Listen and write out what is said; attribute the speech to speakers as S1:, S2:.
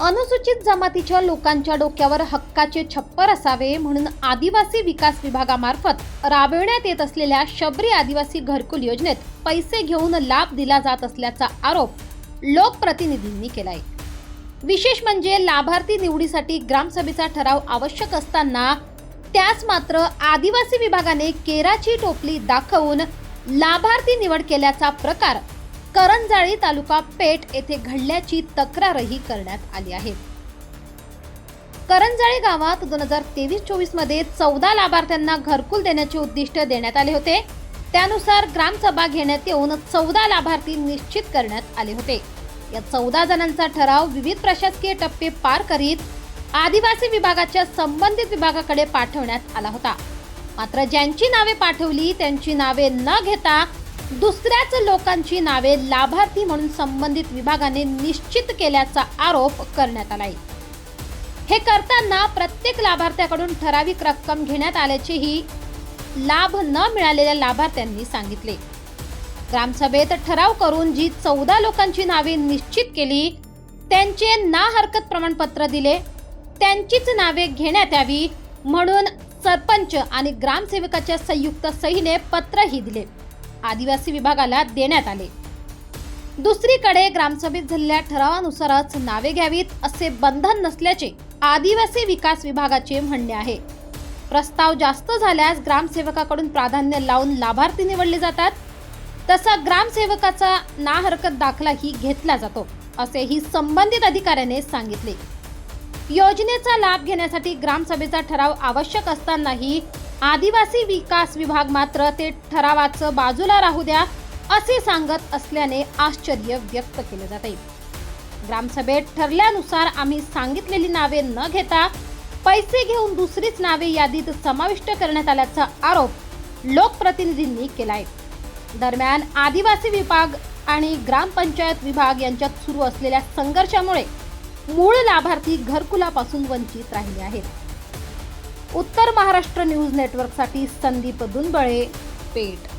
S1: अनुसूचित जमातीच्या लोकांच्या डोक्यावर हक्काचे छप्पर असावे म्हणून आदिवासी विकास विभागामार्फत राबविण्यात येत असलेल्या शबरी आदिवासी घरकुल योजनेत पैसे घेऊन लाभ दिला जात असल्याचा आरोप लोकप्रतिनिधींनी केलाय. विशेष म्हणजे लाभार्थी निवडीसाठी ग्रामसभेचा ठराव आवश्यक असताना त्यास मात्र आदिवासी विभागाने केराची टोपली दाखवून लाभार्थी निवड केल्याचा प्रकार करंजाळी तालुका पेठ येथे घडल्याची तक्रारही करण्यात आली आहे. करंजाळी गावात दोन हजार तेवीस चोवीसमध्ये चौदा लाभार्थ्यांना घरकुल देण्याचे उद्दिष्ट देण्यात आले होते. त्यानुसार ग्रामसभा घेण्यात येऊन चौदा लाभार्थी निश्चित करण्यात आले होते. या चौदा जणांचा ठराव विविध प्रशासकीय टप्पे पार करीत आदिवासी विभागाच्या संबंधित विभागाकडे पाठवण्यात आला होता. मात्र ज्यांची नावे पाठवली त्यांची नावे न घेता दुसऱ्याच लोकांची नावे लाभार्थी म्हणून संबंधित विभागाने निश्चित केल्याचा आरोप करण्यात आलाय. हे करताना प्रत्येक लाभार्थ्याकडून ठराविक रक्कम घेण्यात आल्याचेही लाभ न मिळालेल्या लाभार्थ्यांनी सांगितले. ग्रामसभेत ठराव करून जी चौदा लोकांची नावे निश्चित केली त्यांचे ना हरकत प्रमाणपत्र दिले त्यांचीच नावे घेण्यात यावी म्हणून सरपंच आणि ग्रामसेवकाच्या संयुक्त सहीने पत्रही दिले. आदिवासी विभागाला देण्यात आले. दुसरीकडे ग्रामसभेत झालेल्या ठरावानुसारच नावे घ्यावीत असे बंधन नसल्याचे आदिवासी विकास विभागाचे म्हणणे आहे. प्रस्ताव जास्त झाल्यास ग्रामसेवकाकडून प्राधान्य लावून लाभार्थी निवडले जातात. तसा ग्रामसेवकाचा ना हरकत दाखलाही घेतला जातो असेही संबंधित अधिकाऱ्याने सांगितले. योजनेचा लाभ घेण्यासाठी ग्रामसभेचा ठराव आवश्यक असतानाही आदिवासी विकास विभाग मात्र ते ठरावाचं बाजूला राहू द्या असे सांगत असल्याने आश्चर्य व्यक्त केले जाते ग्रामसभेत ठरल्यानुसार आम्ही सांगितलेली नावे न घेता पैसे घेऊन दुसरीच नावे यादीत समाविष्ट करण्यात आल्याचा आरोप लोकप्रतिनिधींनी केलाय. दरम्यान आदिवासी विभाग आणि ग्रामपंचायत विभाग यांच्यात सुरू असलेल्या संघर्षामुळे मूळ लाभार्थी घरकुलापासून वंचित राहिले आहेत. उत्तर महाराष्ट्र न्यूज नेटवर्कसाठी संदीप दुनबळे पेठ.